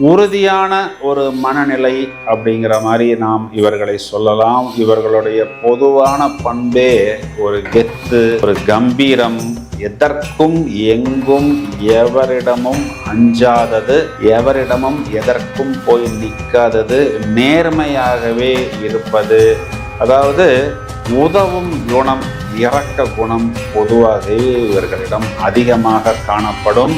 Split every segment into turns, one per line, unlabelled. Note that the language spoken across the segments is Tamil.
உறுதியான ஒரு மனநிலை அப்படிங்கிற மாதிரி நாம் இவர்களை சொல்லலாம். இவர்களுடைய பொதுவான பண்பே ஒரு கெத்து ஒரு கம்பீரம். எதற்கும் எங்கும் எவரிடமும் அஞ்சாதது எவரிடமும் எதற்கும் போய் நிற்காதது நேர்மையாகவே இருப்பது. அதாவது உதவும் குணம் இறக்க குணம் பொதுவாகவே இவர்களிடம் அதிகமாக காணப்படும்.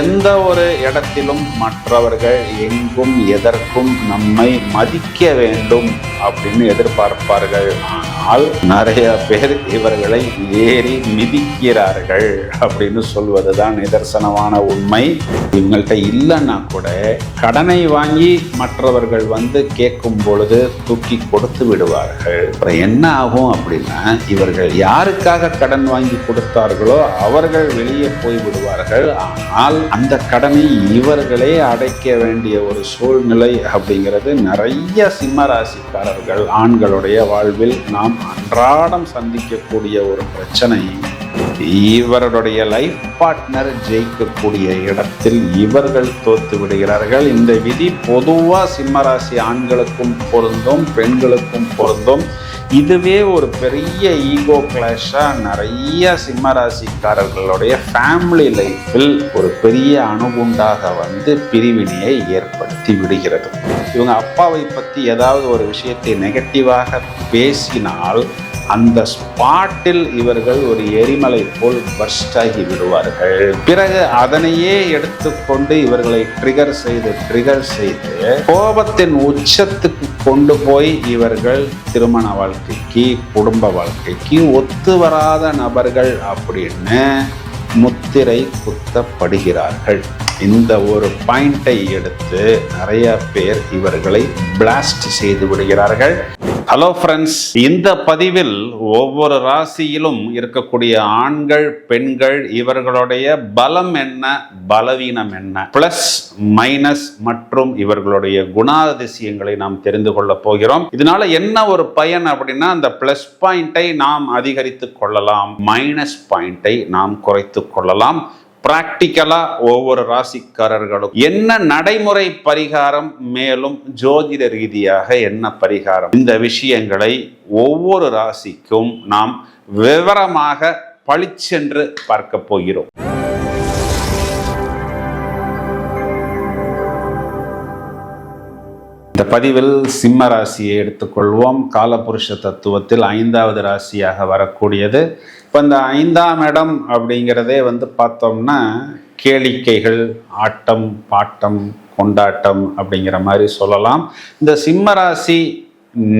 எந்த ஒரு இடத்திலும் மற்றவர்கள் எங்கும் எதற்கும் நம்மை மதிக்க வேண்டும் அப்படின்னு எதிர்பார்ப்பார்கள். ஆனால் நிறைய பேர் இவர்களை ஏறி மிதிக்கிறார்கள் அப்படின்னு சொல்வதுதான் நிதர்சனமான உண்மை. இவங்கள்ட்ட இல்லைன்னா கூட கடனை வாங்கி மற்றவர்கள் வந்து கேட்கும் பொழுது தூக்கி கொடுத்து விடுவார்கள். அப்புறம் என்ன ஆகும் அப்படின்னா இவர்கள் யார் யாருக்காக கடன் வாங்கி கொடுத்தார்களோ அவர்கள் வெளியே போய் விடுவார்கள். ஆனால் அந்த கடனை இவர்களே அடைக்க வேண்டிய ஒரு சூழ்நிலை அப்படிங்கிறது நிறைய சிம்ம ராசிக்காரர்கள் ஆண்களுடைய வாழ்வில் நாம் அன்றாடம் சந்திக்கக்கூடிய ஒரு பிரச்சனை. இவருடைய லைஃப் பார்ட்னர் ஜெயிக்கக்கூடிய இடத்தில் இவர்கள் தோத்து விடுகிறார்கள். இந்த விதி பொதுவாக சிம்மராசி ஆண்களுக்கும் பொருந்தும் பெண்களுக்கும் பொருந்தும். இதுவே ஒரு பெரிய ஈகோ கிளாஷாக நிறைய சிம்மராசிக்காரர்களுடைய ஃபேமிலி லைஃப்பில் ஒரு பெரிய அணுகுண்டாக வந்து பிரிவினையை ஏற்படுத்தி விடுகிறது. இவங்க அப்பாவை பற்றி ஏதாவது ஒரு விஷயத்தை நெகட்டிவாக பேசினால் அந்த ஸ்பாட்டில் இவர்கள் ஒரு எரிமலை போல் பர்ஸ்ட் ஆகி விடுவார்கள். பிறகு அதனையே எடுத்துக்கொண்டு இவர்களை ட்ரிகர் செய்து ட்ரிகர் செய்து கோபத்தின் உச்சத்துக்கு கொண்டு போய் இவர்கள் திருமண வாழ்க்கைக்கு குடும்ப வாழ்க்கைக்கு ஒத்து வராத நபர்கள் அப்படின்னு முத்திரை குத்தப்படுகிறார்கள். இந்த ஒரு பாயிண்டை எடுத்து நிறைய பேர் இவர்களை பிளாஸ்ட் செய்து விடுகிறார்கள். ஹலோ ஃப்ரெண்ட்ஸ் இந்த பதிவில் ஒவ்வொரு ராசியிலும் இருக்கக்கூடிய ஆண்கள் பெண்கள் இவர்களுடைய பலம் என்ன பலவீனம் என்ன? பிளஸ் மைனஸ் மற்றும் இவர்களுடைய குணாதிசயங்களை நாம் தெரிந்து கொள்ள போகிறோம். இதனால என்ன ஒரு பயன் அப்படின்னா அந்த பிளஸ் பாயிண்டை நாம் அதிகரித்து கொள்ளலாம் மைனஸ் பாயிண்டை நாம் குறைத்து கொள்ளலாம். பிராக்டிக்கலா ஒவ்வொரு ராசிக்காரர்களும் என்ன நடைமுறை பரிகாரம் மேலும் ஜோதிட ரீதியாக என்ன பரிகாரம்? இந்த விஷயங்களை ஒவ்வொரு ராசிக்கும் நாம் விவரமாக பளிச்சென்று பார்க்க போகிறோம். இந்த பதிவில் சிம்ம ராசியை எடுத்துக்கொள்வோம். காலபுருஷ தத்துவத்தில் ஐந்தாவது ராசியாக வரக்கூடியது. இப்போ இந்த ஐந்தாம் இடம் அப்படிங்கிறதே வந்து பார்த்தோம்னா கேளிக்கைகள் ஆட்டம் பாட்டம் கொண்டாட்டம் அப்படிங்கிற மாதிரி சொல்லலாம். இந்த சிம்ம ராசி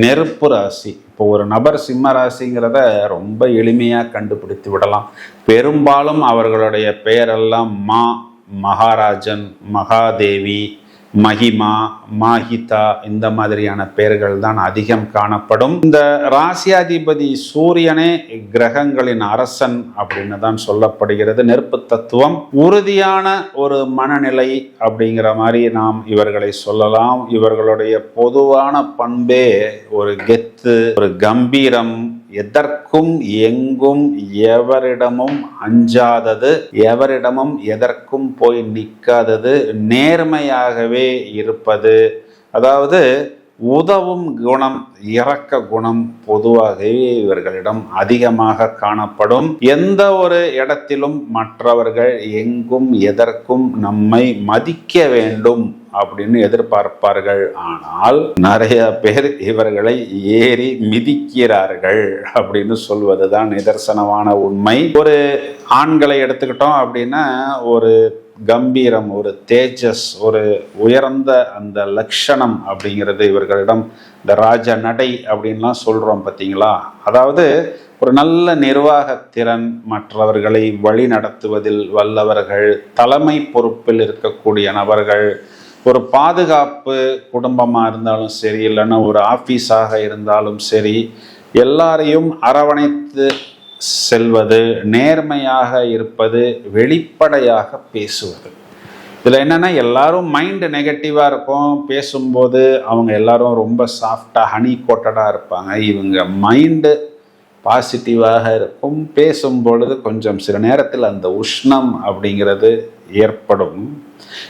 நெருப்பு ராசி. இப்போ ஒரு நபர் சிம்ம ராசிங்கிறத ரொம்ப எளிமையாக கண்டுபிடித்து விடலாம். பெரும்பாலும் அவர்களுடைய பெயரெல்லாம் மா மகாராஜன் மகாதேவி மகிமா மாஹிதா இந்த மாதிரியான பெயர்கள் தான் அதிகம் காணப்படும். இந்த ராசியாதிபதி சூரியனே கிரகங்களின் அரசன் அப்படின்னு தான் சொல்லப்படுகிறது. நெருப்பு தத்துவம். உறுதியான ஒரு மனநிலை அப்படிங்கிற மாதிரி நாம் இவர்களை சொல்லலாம். இவர்களுடைய பொதுவான பண்பே ஒரு கெத்து ஒரு கம்பீரம் எதற்கும் எங்கும் எவரிடமும் அஞ்சாதது எவரிடமும் எதற்கும் போய் நிற்காதது நேர்மையாகவே இருப்பது. அதாவது உதவும் குணம் இறக்க குணம் பொதுவாகவே இவர்களிடம் அதிகமாக காணப்படும். எந்த ஒரு இடத்திலும் மற்றவர்கள் எங்கும் எதற்கும் நம்மை மதிக்க வேண்டும். அப்படின்னு எதிர்பார்ப்பார்கள். ஆனால் நிறைய பேர் இவர்களை ஏறி மிதிக்கிறார்கள் அப்படின்னு சொல்வதுதான் நிதர்சனமான உண்மை. ஒரு ஆண்களை எடுத்துக்கிட்டோம் அப்படின்னா ஒரு கம்பீரம் ஒரு தேஜஸ் ஒரு உயர்ந்த அந்த லட்சணம் அப்படிங்கிறது இவர்களிடம் இந்த ராஜ நடை அப்படின்லாம் சொல்கிறோம் பார்த்தீங்களா? அதாவது ஒரு நல்ல நிர்வாகத்திறன் மற்றவர்களை வழி நடத்துவதில் வல்லவர்கள் தலைமை பொறுப்பில் இருக்கக்கூடிய நபர்கள் ஒரு பாதுகாப்பு குடும்பமாக இருந்தாலும் சரி இல்லைன்னா ஒரு ஆஃபீஸாக இருந்தாலும் சரி எல்லாரையும் அரவணைத்து செல்வது நேர்மையாக இருப்பது வெளிப்படையாக பேசுவது. இதில் என்னென்னா எல்லாரும் மைண்டு நெகட்டிவாக இருக்கும். பேசும்போது அவங்க எல்லாரும் ரொம்ப சாஃப்டாக ஹனி கோட்டடாக இருப்பாங்க. இவங்க மைண்டு பாசிட்டிவாக இருக்கும். பேசும் பொழுது கொஞ்சம் சில நேரத்தில் அந்த உஷ்ணம் அப்படிங்கிறது ஏற்படும்.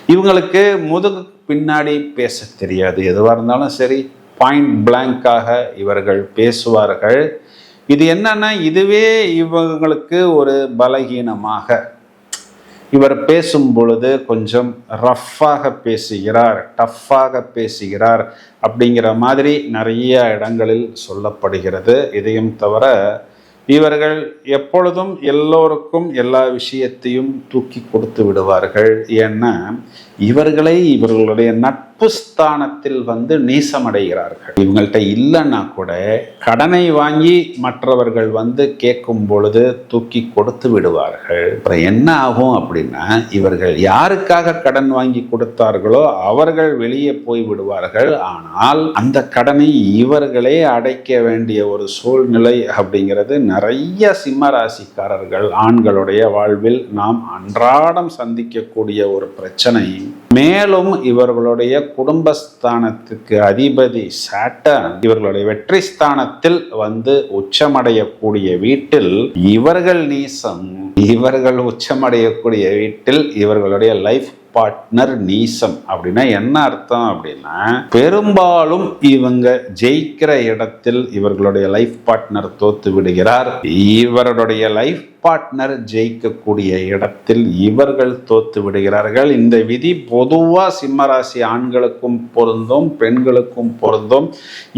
இவங்களுக்கு முதுகு பின்னாடி பேச தெரியாது. எதுவாக இருந்தாலும் சரி பாயிண்ட் பிளாங்காக இவர்கள் பேசுவார்கள். இது என்னன்னா இதுவே இவங்களுக்கு ஒரு பலகீனமாக. இவர் பேசும் பொழுது கொஞ்சம் ரஃப்பாக பேசுகிறார் டஃப்பாக பேசுகிறார் அப்படிங்கிற மாதிரி நிறைய இடங்களில் சொல்லப்படுகிறது. இதையும் தவிர இவர்கள் எப்பொழுதும் எல்லோருக்கும் எல்லா விஷயத்தையும் தூக்கி கொடுத்து விடுவார்கள். ஏன்னா இவர்களை இவர்களுடைய நட்பு ஸ்தானத்தில் வந்து நீசமடைகிறார்கள். இவங்கள்ட்ட இல்லைன்னா கூட கடனை வாங்கி மற்றவர்கள் வந்து கேட்கும் பொழுது தூக்கி கொடுத்து விடுவார்கள். அப்புறம் என்ன ஆகும் அப்படின்னா இவர்கள் யாருக்காக கடன் வாங்கி கொடுத்தார்களோ அவர்கள் வெளியே போய் விடுவார்கள். ஆனால் அந்த கடனை இவர்களே அடைக்க வேண்டிய ஒரு சூழ்நிலை அப்படிங்கிறது நிறைய சிம்மராசிக்காரர்கள் ஆண்களுடைய வாழ்வில் நாம் அன்றாடம் சந்திக்கக்கூடிய ஒரு பிரச்சனை. மேலும் இவர்களுடைய குடும்பஸ்தானத்துக்கு அதிபதி சாட்டன் இவர்களுடைய வெற்றி ஸ்தானத்தில் வந்து உச்சமடையக்கூடிய வீட்டில் இவர்கள் நீசம் இவர்கள் உச்சமடையக்கூடிய வீட்டில் இவர்களுடைய லைஃப் பார்ட்னர் நீசம் அப்படின்னா என்ன அர்த்தம் அப்படின்னா பெரும்பாலும் இவங்க ஜெயிக்கிற இடத்தில் இவர்களுடைய லைஃப் பார்ட்னர் தோத்து விடுகிறார் இவருடைய லைஃப் பார்ட்னர் ஜெயிக்கக்கூடிய இடத்தில் இவர்கள் தோத்து விடுகிறார்கள். இந்த விதி பொதுவாக சிம்மராசி ஆண்களுக்கும் பொருந்தும் பெண்களுக்கும் பொருந்தும்.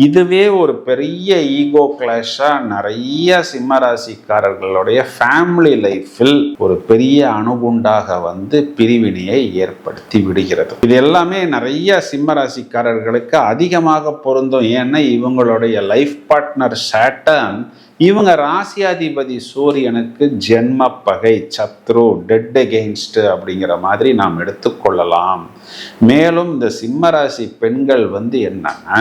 இதுவே ஒரு பெரிய ஈகோ கிளாஷாக நிறைய சிம்மராசிக்காரர்களுடைய ஃபேமிலி லைஃப்பில் ஒரு பெரிய அணுகுண்டாக வந்து பிரிவினையை ஏற்படுத்தி விடுகிறது. இது எல்லாமே நிறைய சிம்மராசிக்காரர்களுக்கு அதிகமாக பொருந்தும். ஏன்னா இவங்களுடைய லைஃப் பார்ட்னர் சேட்டன் இவங்க ராசியாதிபதி சூரியனுக்கு ஜென்ம பகை சத்ரு டெட் அகெயின்ஸ்ட் அப்படிங்கிற மாதிரி நாம் எடுத்துக்கொள்ளலாம் மேலும் இந்த சிம்மராசி பெண்கள் வந்து என்னன்னா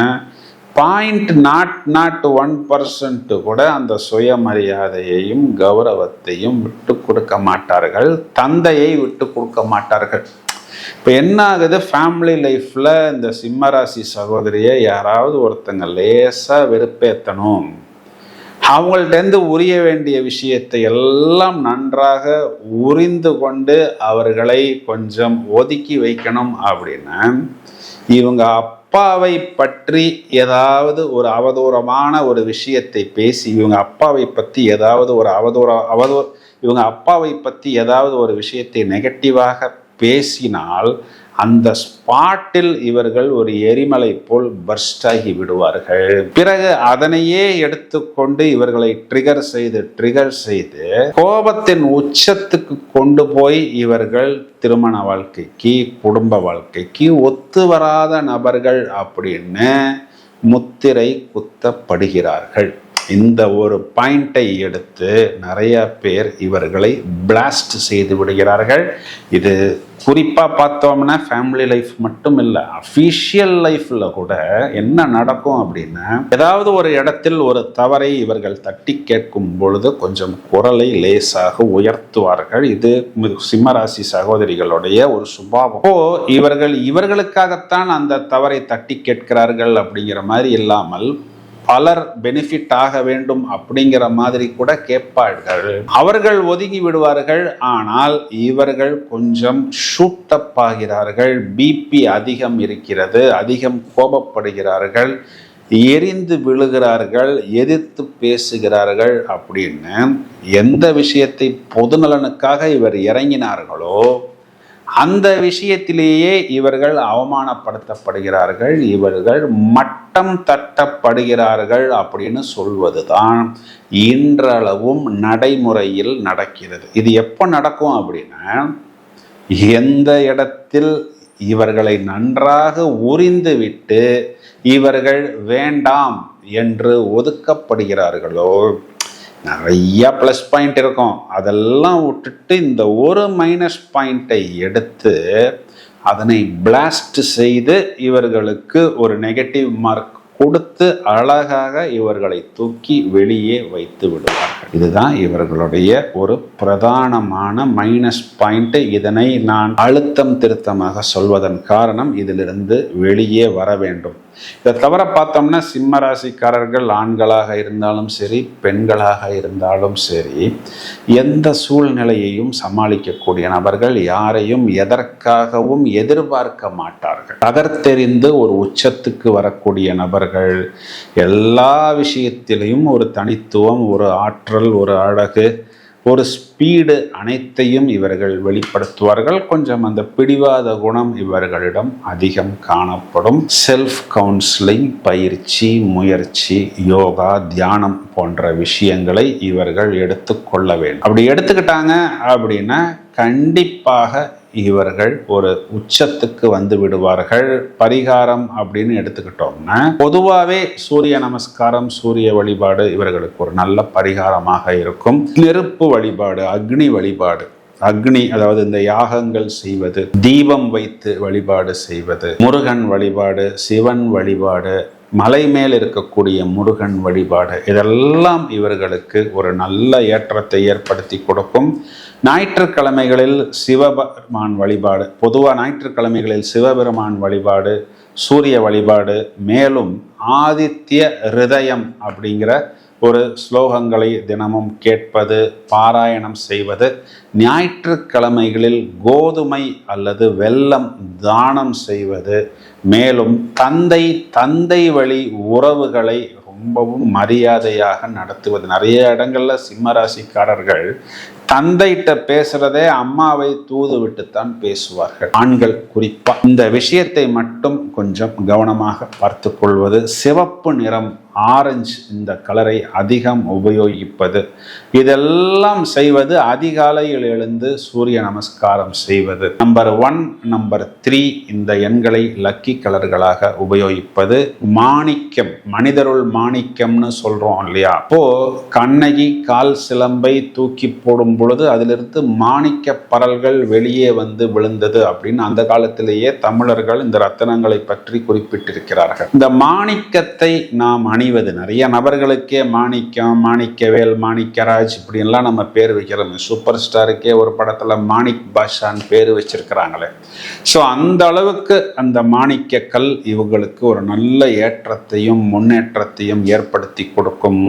point naught naught one percent கூட அந்த சுயமரியாதையையும் கௌரவத்தையும் விட்டு கொடுக்க மாட்டார்கள். தந்தையை விட்டு கொடுக்க மாட்டார்கள். இப்போ என்ன ஆகுது? ஃபேமிலி லைஃப்பில் இந்த சிம்மராசி சகோதரியை யாராவது ஒருத்தங்க லேசாக வெறுப்பேற்றணும் அவங்கள்ட்டேருந்து உரிய வேண்டிய விஷயத்தை எல்லாம் நன்றாக உரிந்து கொண்டு அவர்களை கொஞ்சம் ஒதுக்கி வைக்கணும் அப்படின்னா இவங்க அப்பாவை பற்றி ஏதாவது ஒரு அவதூறமான ஒரு விஷயத்தை பேசி இவங்க அப்பாவை பற்றி ஏதாவது ஒரு அவதூற அவதூ இவங்க அப்பாவை பற்றி ஏதாவது ஒரு விஷயத்தை நெகட்டிவாக பேசினால் அந்த ஸ்பாட்டில் இவர்கள் ஒரு எரிமலை போல் பர்ஸ்ட் ஆகி விடுவார்கள். பிறகு அதனையே எடுத்துக்கொண்டு இவர்களை ட்ரிகர் செய்து ட்ரிகர் செய்து கோபத்தின் உச்சத்துக்கு கொண்டு போய் இவர்கள் திருமண வாழ்க்கைக்கு குடும்ப வாழ்க்கைக்கு ஒத்து வராத நபர்கள் அப்படின்னு முத்திரை குத்தப்படுகிறார்கள். இந்த ஒரு பாயிண்டை எடுத்து நிறைய பேர் இவர்களை பிளாஸ்ட் செய்து விடுகிறார்கள். இது குறிப்பாக பார்த்தோம்னா ஃபேமிலி லைஃப் மட்டும் இல்லை அஃபீஷியல் லைஃப்பில் கூட என்ன நடக்கும் அப்படின்னா ஏதாவது ஒரு இடத்தில் ஒரு தவறை இவர்கள் தட்டி கேட்கும் பொழுது கொஞ்சம் குரலை லேசாக உயர்த்துவார்கள். இது சிம்மராசி சகோதரிகளுடைய ஒரு சுபாவம். இப்போ இவர்கள் இவர்களுக்காகத்தான் அந்த தவறை தட்டி கேட்கிறார்கள் அப்படிங்கிற மாதிரி இல்லாமல் பலர் பெனிஃபிட் ஆக வேண்டும் அப்படிங்கிற மாதிரி கூட கேட்பார்கள். அவர்கள் ஒதுங்கி விடுவார்கள் ஆனால் இவர்கள் கொஞ்சம் ஷூட்டப் ஆகிறார்கள். பிபி அதிகம் இருக்கிறது அதிகம் கோபப்படுகிறார்கள் எரிந்து விழுகிறார்கள் எதிர்த்து பேசுகிறார்கள் அப்படின்னு எந்த விஷயத்தை பொதுநலனுக்காக இவர் இறங்கினார்களோ அந்த விஷயத்திலேயே இவர்கள் அவமானப்படுத்தப்படுகிறார்கள் இவர்கள் மட்டம் தட்டப்படுகிறார்கள் அப்படின்னு சொல்வதுதான் இன்றளவும் நடைமுறையில் நடக்கிறது. இது எப்போ நடக்கும் அப்படின்னா எந்த இடத்தில் இவர்களை நன்றாக உறிந்துவிட்டு இவர்கள் வேண்டாம் என்று ஒதுக்கப்படுகிறார்களோ நிறையா ப்ளஸ் பாயிண்ட் இருக்கும். அதெல்லாம் விட்டுட்டு இந்த ஒரு மைனஸ் பாயிண்ட்டை எடுத்து அதனை பிளாஸ்ட் செய்து இவர்களுக்கு ஒரு நெகட்டிவ் மார்க் கொடுத்து அழகாக இவர்களை தூக்கி வெளியே வைத்து விடுவார்கள். இதுதான் இவர்களுடைய ஒரு பிரதானமான மைனஸ் பாயிண்ட் இதனை நான் அழுத்தம் திருத்தமாக சொல்வதன் காரணம் இதிலிருந்து வெளியே வர வேண்டும். இதை தவிர பார்த்தோம்னா சிம்ம ராசிக்காரர்கள் ஆண்களாக இருந்தாலும் சரி பெண்களாக இருந்தாலும் சரி எந்த சூழ்நிலையையும் சமாளிக்கக்கூடிய நபர்கள் யாரையும் எதற்காகவும் எதிர்பார்க்க மாட்டார்கள். தகர்த்தெறிந்து ஒரு உச்சத்துக்கு வரக்கூடிய நபர்கள் எல்லா விஷயத்திலையும் ஒரு தனித்துவம் ஒரு ஆற்றல் ஒரு அழகு ஒரு ஸ்பீடு அனைத்தையும் இவர்கள் வெளிப்படுத்துவார்கள். கொஞ்சம் அந்த பிடிவாத குணம் இவர்களிடம் அதிகம் காணப்படும். செல்ஃப் கவுன்சிலிங் பயிற்சி முயற்சி யோகா தியானம் போன்ற விஷயங்களை இவர்கள் எடுத்துக்கொள்ள வேண்டும். அப்படி எடுத்துக்கிட்டாங்க அப்படின்னா கண்டிப்பாக இவர்கள் ஒரு உச்சத்துக்கு வந்து விடுவார்கள். பரிகாரம் அப்படின்னு எடுத்துக்கிட்டோம்னா பொதுவாகவே சூரிய நமஸ்காரம் சூரிய வழிபாடு இவர்களுக்கு ஒரு நல்ல பரிகாரமாக இருக்கும். நெருப்பு வழிபாடு அக்னி வழிபாடு அக்னி அதாவது இந்த யாகங்கள் செய்வது தீபம் வைத்து வழிபாடு செய்வது முருகன் வழிபாடு சிவன் வழிபாடு மலை மேல் இருக்கக்கூடிய முருகன் வழிபாடு. இதெல்லாம் இவர்களுக்கு ஒரு நல்ல ஏற்றத்தை ஏற்படுத்தி கொடுக்கும். ஞாயிற்றுக்கிழமைகளில் சிவபெருமான் வழிபாடு. பொதுவாக ஞாயிற்றுக்கிழமைகளில் சிவபெருமான் வழிபாடு சூரிய வழிபாடு மேலும் ஆதித்ய ஹிருதயம் அப்படிங்கிற ஒரு ஸ்லோகங்களை தினமும் கேட்பது பாராயணம் செய்வது ஞாயிற்றுக்கிழமைகளில் கோதுமை அல்லது வெல்லம் தானம் செய்வது மேலும் தந்தை தந்தை வழி உறவுகளை ரொம்பவும் மரியாதையாக நடத்துவது. நிறைய இடங்களில் சிம்மராசிக்காரர்கள் தந்தைகிட்ட பேசுறதே அம்மாவை தூது விட்டுத்தான் பேசுவார்கள். ஆண்கள் குறிப்பா இந்த விஷயத்தை மட்டும் கொஞ்சம் கவனமாக பார்த்து கொள்வது சிவப்பு நிறம் ஆரஞ்சு இந்த கலரை அதிகம் உபயோகிப்பது. இதெல்லாம் செய்வது அதிகாலையில் எழுந்து சூரிய நமஸ்காரம் செய்வது. நம்பர் ஒன் நம்பர் த்ரீ இந்த எண்களை லக்கி கலர்களாக உபயோகிப்பது. மாணிக்கம் மனிதருள் மாணிக்கம்னு சொல்றோம் இல்லையா? அப்போ கண்ணகி கால் சிலம்பை தூக்கி போடும் பொழுது அதிலிருந்து மாணிக்க பரல்கள் வெளியே வந்து விழுந்தது அப்படின்னு அந்த காலத்திலேயே தமிழர்கள் இந்த ரத்தனங்களை பற்றி குறிப்பிட்டிருக்கிறார்கள். இந்த மாணிக்கத்தை நாம் அணிவது நிறைய நபர்களுக்கே மாணிக்கம் மாணிக்கவேல் மாணிக்கராஜ் இப்படின்லாம் நம்ம பேர் வைக்கிறோம். சூப்பர் ஸ்டாருக்கே ஒரு படத்துல மாணிக் பாஷான்னு பேர் வச்சிருக்கிறாங்களே. ஸோ அந்த அளவுக்கு அந்த மாணிக்க கல் இவங்களுக்கு ஒரு நல்ல ஏற்றத்தையும் முன்னேற்றத்தையும் ஏற்படுத்தி கொடுக்கும்.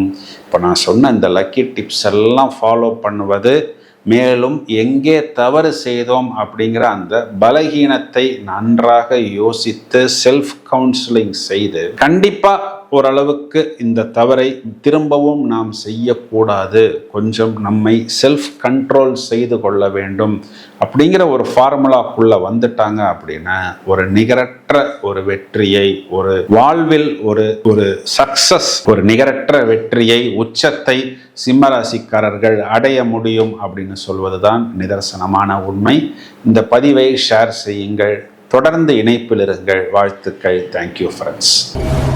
இப்போ நான் சொன்ன இந்த லக்கி டிப்ஸ் எல்லாம் ஃபாலோ பண்ணுவது மேலும் எங்கே தவறு செய்தோம் அப்படிங்கிற அந்த பலகீனத்தை நன்றாக யோசித்து செல்ஃப் கவுன்சிலிங் செய்து கண்டிப்பாக ஓரளவுக்கு இந்த தவறை திரும்பவும் நாம் செய்யக்கூடாது. கொஞ்சம் நம்மை செல்ஃப் கண்ட்ரோல் செய்து கொள்ள வேண்டும். அப்படிங்கிற ஒரு ஃபார்முலாக்குள்ளே வந்துட்டாங்க அப்படின்னா ஒரு நிகரற்ற ஒரு வெற்றியை ஒரு வாழ்வில் ஒரு ஒரு சக்சஸ் ஒரு நிகரற்ற வெற்றியை உச்சத்தை சிம்மராசிக்காரர்கள் அடைய முடியும் அப்படின்னு சொல்வதுதான் நிதர்சனமான உண்மை. இந்த பதிவை ஷேர் செய்யுங்கள். தொடர்ந்து இணைப்பில் இருங்கள். வாழ்த்துக்கள். Thank you friends